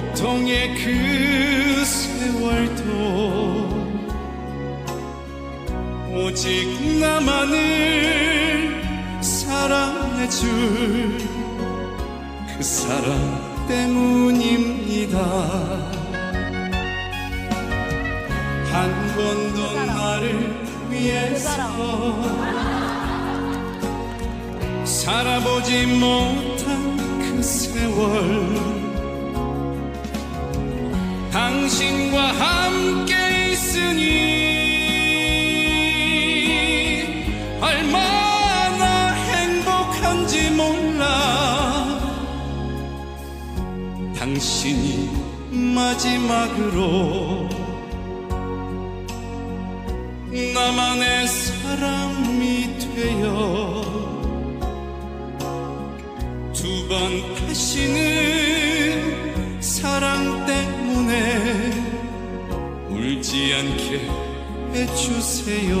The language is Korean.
고통의 그 세월도 오직 나만을 사랑해줄 그 사람 때문입니다. 한 번도 나를 위해서 살아보지 못한 그 세월 당신이 마지막으로 나만의 사람이 되어 두 번 다시는 사랑 때문에 울지 않게 해주세요.